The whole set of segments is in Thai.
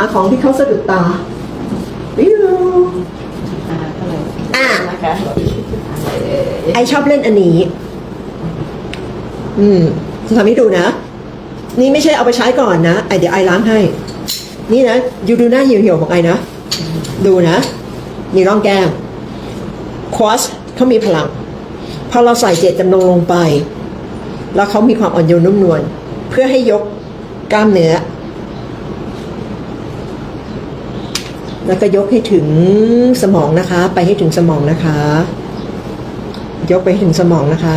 าของที่เขาสะดุดตาวิวอ่าเท่าไหร่อะนะคะไอชอบเล่นอันนี้ อืมจะทำให้ดูนะ นี่ไม่ใช่เอาไปใช้ก่อนนะไอเดี๋ยวไอล้างให้ นี่นะอยู่ดูหน้าเหี่ยวๆของไอนะ ดูนะนี่ร่องแก้มควอสเขามีพลัง พอเราใส่เจตจำนงลงไป แล้วเขามีความอ่อนโยนนุ่มนวลเพื่อให้ยกกล้ามเนื้อ แล้วก็ยกให้ถึงสมองนะคะ ไปให้ถึงสมองนะคะ ยกไปให้ถึงสมองนะคะ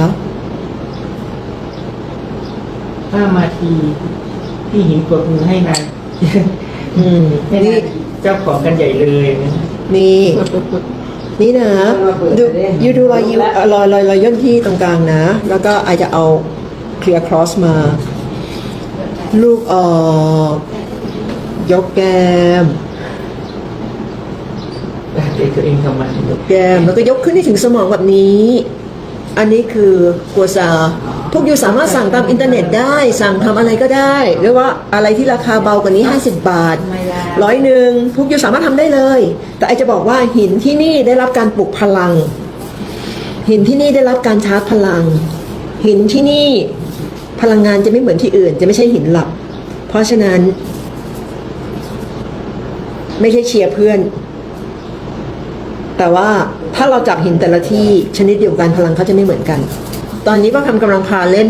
ห้ามาทีพี่หินกดมือให้นายอืมให้นี่นายเจ้าของกันใหญ่เลยนะนี่นี่นะดูยูดูรอยยูเอ่อรอยรอยรอยย่นที่ตรงกลางนะ แล้วก็อาจจะเอาเคลียร์ครอสมา ลูกออกยกแก้ม เด็กตัวเองทำไมแกมแล้วก็ยกขึ้นให้ถึงสมองแบบนี้ อันนี้คือกัวซาพวกอยู่สามารถสั่งตามอินเทอร์เน็ตได้ สั่งทำอะไรก็ได้หรือว่าอะไรที่ราคาเบากว่านี้ 50 บาทร้อยหนึ่งพวกอยู่สามารถทำได้เลย แต่ไอจะบอกว่าหินที่นี่ได้รับการปลุกพลัง หินที่นี่ได้รับการชาร์จพลัง หินที่นี่พลังงานจะไม่เหมือนที่อื่น จะไม่ใช่หินหลับ เพราะฉะนั้น ไม่ใช่เชียร์เพื่อน แต่ว่าถ้าเราจับหินแต่ละที่ชนิดเดียวกันพลังเขาจะไม่เหมือนกัน ตอนนี้ป้าคำกำลังพาเล่น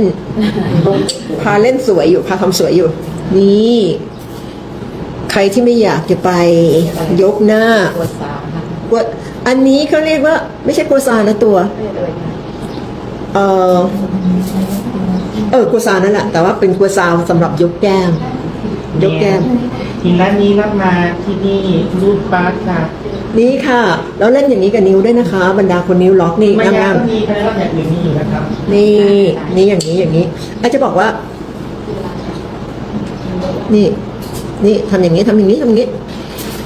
พาเล่นสวยอยู่พาทำสวยอยู่ นี่ ใครที่ไม่อยากจะไปยกหน้าตัวสามค่ะกวดอันนี้เขาเรียกว่า ไม่ใช่กัวซานะตัวเรียกอะไรนะเออเออกัวซานั่นแหละแต่ว่าเป็นกัวซาสำหรับยกแก้ม ยกแก้ม หินร้านนี้รับมาที่นี่รูปปาร์คค่ะนี่ค่ะ แล้วเล่นอย่างนี้กับนิ้วด้วยนะคะ บรรดาคนนิ้วล็อกนี่ไม่ยางามก็มีใครรับอย่างอื่นนี่อยู่นะครับๆนี่ นี่อย่างนี้อย่างนี้อาจจะบอกว่า นี่ นี่ทำอย่างนี้ทำอย่างนี้ทำอย่างนี้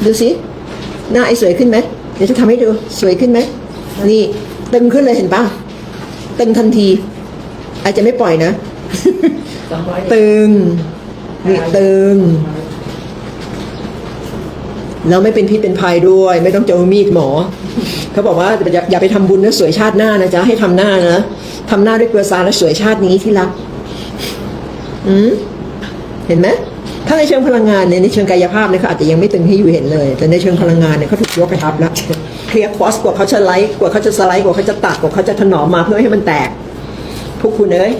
ดูสิหน้าไอ้สวยขึ้นไหมเดี๋ยวจะทำให้ดูสวยขึ้นไหมนี่ตึงขึ้นเลยเห็นปะตึงทันที อาจจะไม่ปล่อยนะ สองร้อยตึงนี่ตึง แล้วไม่เป็นพิษเป็นภัยด้วย ไม่ต้องเจอมีดหมอ เขาบอกว่าอย่าอย่าไปทำบุญนะสวยชาติหน้านะจ๊ะให้ทำหน้านะทำหน้าด้วยเกลือซาแล้วสวยชาตินี้ที่รักอืมเห็นไหมถ้าในเชิงพลังงานเนี่ยในเชิงกายภาพเนี่ยเขาอาจจะยังไม่ตึงให้อยู่เห็นเลย แต่ในเชิงพลังงานเนี่ยเขาถูกยกไปทับแล้วเคลียร์คอสกว่าเขาจะไลท์กว่าเขาจะสไลด์กว่าเขาจะตัดกว่าเขาจะถนอมมาเพื่อให้มันแตก พวกคุณเอ้ย